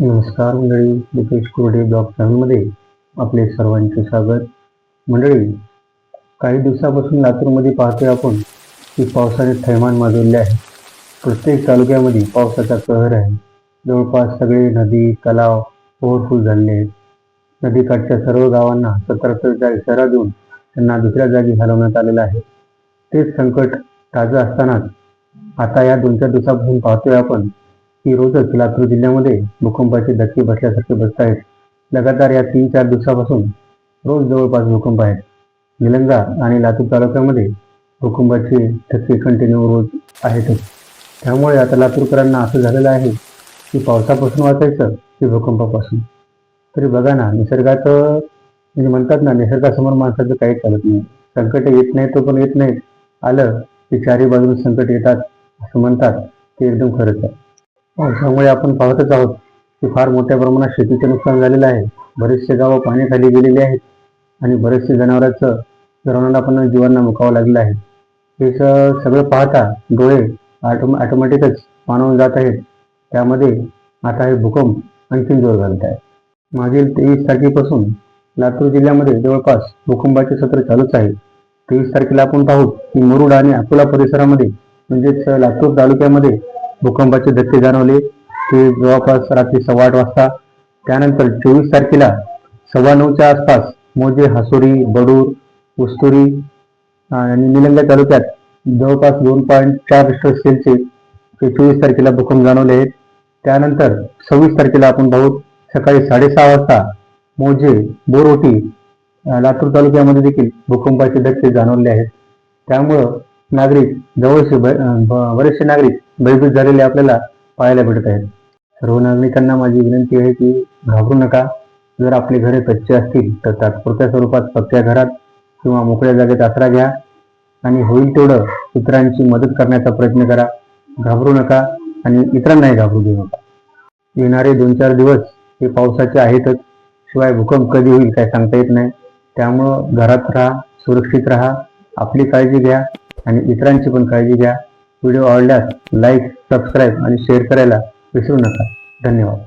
नमस्कार मंडळी दीपेश कुरडे ब्लॉग चॅनलमध्ये आपले सर्वांचे स्वागत. मंडळी काही दिवसापासून लातूरमध्ये पाहतोय आपण की पावसाने थैमान माजवले आहे. प्रत्येक तालुक्यामध्ये पावसाचा कहर आहे. जवळपास सगळे नदी तलाव ओव्हरफुल झालेले आहेत. नदीकाठच्या सर्व गावांना सतर्कतेचा इशारा देऊन त्यांना दुसऱ्या जागी हलवण्यात आलेलं आहे. तेच संकट ताजं असतानाच आता या दोन चार दिवसापासून पाहतोय आपण की रोजच लातूर जिल्ह्यामध्ये भूकंपाचे धक्के बसल्यासारखे बसत आहेत. लगातार या तीन चार दिवसापासून रोज जवळपास भूकंप आहेत. निलंगा आणि लातूर तालुक्यामध्ये भूकंपाचे धक्के कंटिन्यू रोज आहेतच. त्यामुळे आता लातूरकरांना असं झालेलं आहे की पावसापासून वाचायचं की भूकंपापासून. तरी बघा ना निसर्गाचं म्हणजे म्हणतात ना निसर्गासमोर माणसाचं काही चालत नाही. संकट येत नाही तो पण येत नाहीत. आलं की चारी बाजूला संकट येतात असं म्हणतात. ते एकदम खरंच आहे. हो, पावसामुळे आपण पाहतच आहोत की फार मोठ्या प्रमाणात शेतीचं नुकसान झालेलं आहे. बरेचसे गावं पाण्याखाली गेलेली आहेत आणि बरेचसे जनावरांचं जनावरांना पण जीवांना मुकावं लागलं आहे. हे सगळं पाहता डोळे ऑटोम ऑटोमॅटिकच पाणवून जात आहेत. त्यामध्ये आता हे भूकंप आणखी जोर घालत आहे. मागील तेवीस तारखेपासून लातूर जिल्ह्यामध्ये जवळपास भूकंपाचे सत्र चालूच आहे. तेवीस तारखेला आपण पाहू की मुरुड आणि अकोला परिसरामध्ये म्हणजेच लातूर तालुक्यामध्ये भूकंपाचे धक्के जाणवले. ते जवळपास रात्री सव्वा आठ वाजता. त्यानंतर चोवीस तारखेला सव्वा नऊच्या आसपास मोजे हसुरी बडूर उस्तुरी आणि निलंगा तालुक्यात जवळपास दोन पॉईंट चार रिस्टर सेलचे ते चोवीस तारखेला भूकंप जाणवले आहेत. त्यानंतर सव्वीस तारखेला आपण पाहू सकाळी साडेसहा वाजता मोजे बोरोटी लातूर तालुक्यामध्ये देखील भूकंपाचे धक्के जाणवले आहेत. त्यामुळं नागरिक जवळचे बरेचसे नागरिक भयभीत झालेले आपल्याला पाहायला भेटत आहेत. सर्व नागरिकांना माझी विनंती आहे की घाबरू नका. जर आपली घरे कच्चे असतील तर तात्पुरत्या स्वरूपात पक्क्या घरात किंवा मोकळ्या जागेत आसरा घ्या. आणि होईल तेवढं इतरांची मदत करण्याचा प्रयत्न करा. घाबरू नका आणि इतरांनाही घाबरू देऊ नका. येणारे दोन चार दिवस हे पावसाचे आहेतच. शिवाय भूकंप कधी होईल काय सांगता येत नाही. त्यामुळं घरात राहा सुरक्षित राहा. आपली काळजी घ्या. आणि इतरांची पण काळजी घ्या. व्हिडिओ आवडल्यास लाईक सबस्क्राईब आणि शेअर करायला विसरू नका. धन्यवाद.